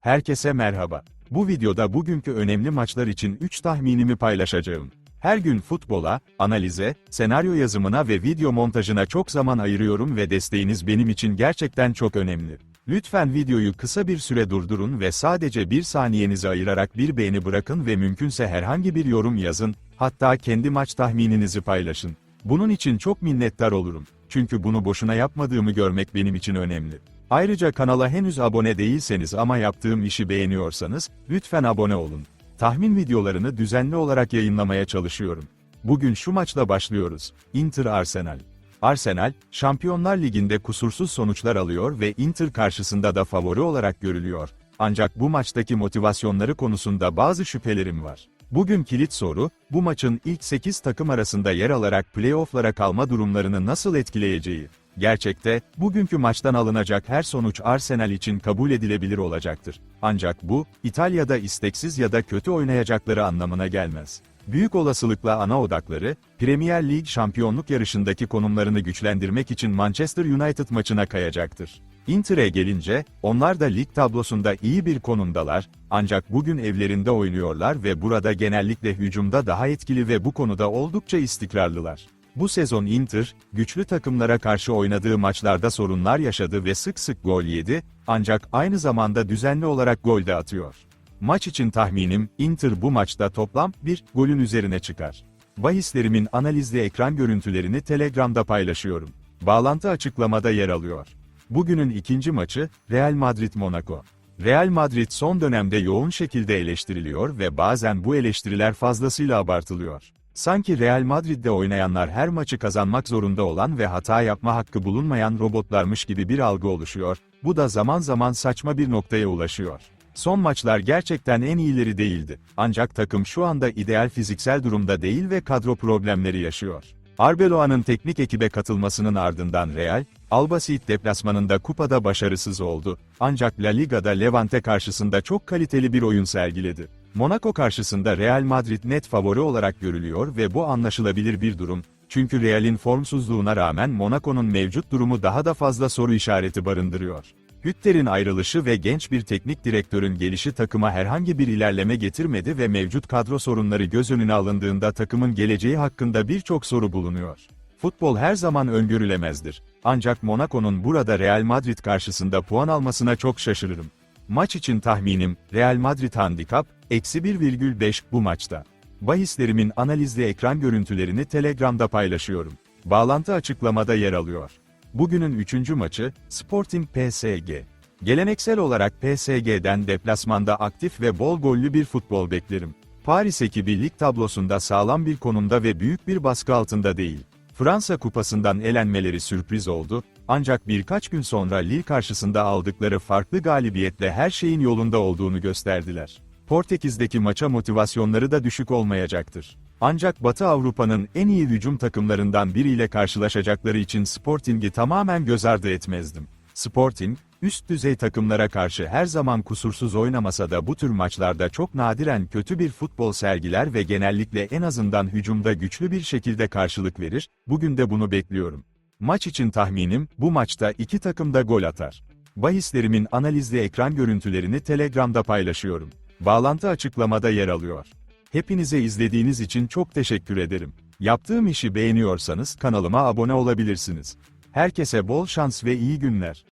Herkese merhaba. Bu videoda bugünkü önemli maçlar için 3 tahminimi paylaşacağım. Her gün futbola, analize, senaryo yazımına ve video montajına çok zaman ayırıyorum ve desteğiniz benim için gerçekten çok önemli. Lütfen videoyu kısa bir süre durdurun ve sadece bir saniyenizi ayırarak bir beğeni bırakın ve mümkünse herhangi bir yorum yazın, hatta kendi maç tahmininizi paylaşın. Bunun için çok minnettar olurum. Çünkü bunu boşuna yapmadığımı görmek benim için önemli. Ayrıca kanala henüz abone değilseniz ama yaptığım işi beğeniyorsanız, lütfen abone olun. Tahmin videolarını düzenli olarak yayınlamaya çalışıyorum. Bugün şu maçla başlıyoruz. Inter Arsenal. Arsenal, Şampiyonlar Ligi'nde kusursuz sonuçlar alıyor ve Inter karşısında da favori olarak görülüyor. Ancak bu maçtaki motivasyonları konusunda bazı şüphelerim var. Bugün kilit soru, bu maçın ilk 8 takım arasında yer alarak playofflara kalma durumlarını nasıl etkileyeceği. Gerçekte, bugünkü maçtan alınacak her sonuç Arsenal için kabul edilebilir olacaktır. Ancak bu, İtalya'da isteksiz ya da kötü oynayacakları anlamına gelmez. Büyük olasılıkla ana odakları, Premier Lig şampiyonluk yarışındaki konumlarını güçlendirmek için Manchester United maçına kayacaktır. Inter'e gelince, onlar da lig tablosunda iyi bir konumdalar, ancak bugün evlerinde oynuyorlar ve burada genellikle hücumda daha etkili ve bu konuda oldukça istikrarlılar. Bu sezon Inter, güçlü takımlara karşı oynadığı maçlarda sorunlar yaşadı ve sık sık gol yedi, ancak aynı zamanda düzenli olarak gol de atıyor. Maç için tahminim, Inter bu maçta toplam bir golün üzerine çıkar. Bahislerimin analizli ekran görüntülerini Telegram'da paylaşıyorum. Bağlantı açıklamada yer alıyor. Bugünün ikinci maçı, Real Madrid-Monaco. Real Madrid son dönemde yoğun şekilde eleştiriliyor ve bazen bu eleştiriler fazlasıyla abartılıyor. Sanki Real Madrid'de oynayanlar her maçı kazanmak zorunda olan ve hata yapma hakkı bulunmayan robotlarmış gibi bir algı oluşuyor, bu da zaman zaman saçma bir noktaya ulaşıyor. Son maçlar gerçekten en iyileri değildi. Ancak takım şu anda ideal fiziksel durumda değil ve kadro problemleri yaşıyor. Arbeloa'nın teknik ekibe katılmasının ardından Real, Albacete deplasmanında kupada başarısız oldu. Ancak La Liga'da Levante karşısında çok kaliteli bir oyun sergiledi. Monaco karşısında Real Madrid net favori olarak görülüyor ve bu anlaşılabilir bir durum. Çünkü Real'in formsuzluğuna rağmen Monaco'nun mevcut durumu daha da fazla soru işareti barındırıyor. Hütter'in ayrılışı ve genç bir teknik direktörün gelişi takıma herhangi bir ilerleme getirmedi ve mevcut kadro sorunları göz önüne alındığında takımın geleceği hakkında birçok soru bulunuyor. Futbol her zaman öngörülemezdir. Ancak Monaco'nun burada Real Madrid karşısında puan almasına çok şaşırırım. Maç için tahminim, Real Madrid handikap, eksi 1,5 bu maçta. Bahislerimin analizli ekran görüntülerini Telegram'da paylaşıyorum. Bağlantı açıklamada yer alıyor. Bugünün üçüncü maçı, Sporting PSG. Geleneksel olarak PSG'den deplasmanda aktif ve bol gollü bir futbol beklerim. Paris ekibi lig tablosunda sağlam bir konumda ve büyük bir baskı altında değil. Fransa kupasından elenmeleri sürpriz oldu, ancak birkaç gün sonra Lille karşısında aldıkları farklı galibiyetle her şeyin yolunda olduğunu gösterdiler. Portekiz'deki maça motivasyonları da düşük olmayacaktır. Ancak Batı Avrupa'nın en iyi hücum takımlarından biriyle karşılaşacakları için Sporting'i tamamen göz ardı etmezdim. Sporting, üst düzey takımlara karşı her zaman kusursuz oynamasa da bu tür maçlarda çok nadiren kötü bir futbol sergiler ve genellikle en azından hücumda güçlü bir şekilde karşılık verir, bugün de bunu bekliyorum. Maç için tahminim, bu maçta iki takım da gol atar. Bahislerimin analizli ekran görüntülerini Telegram'da paylaşıyorum. Bağlantı açıklamada yer alıyor. Hepinize izlediğiniz için çok teşekkür ederim. Yaptığım işi beğeniyorsanız kanalıma abone olabilirsiniz. Herkese bol şans ve iyi günler.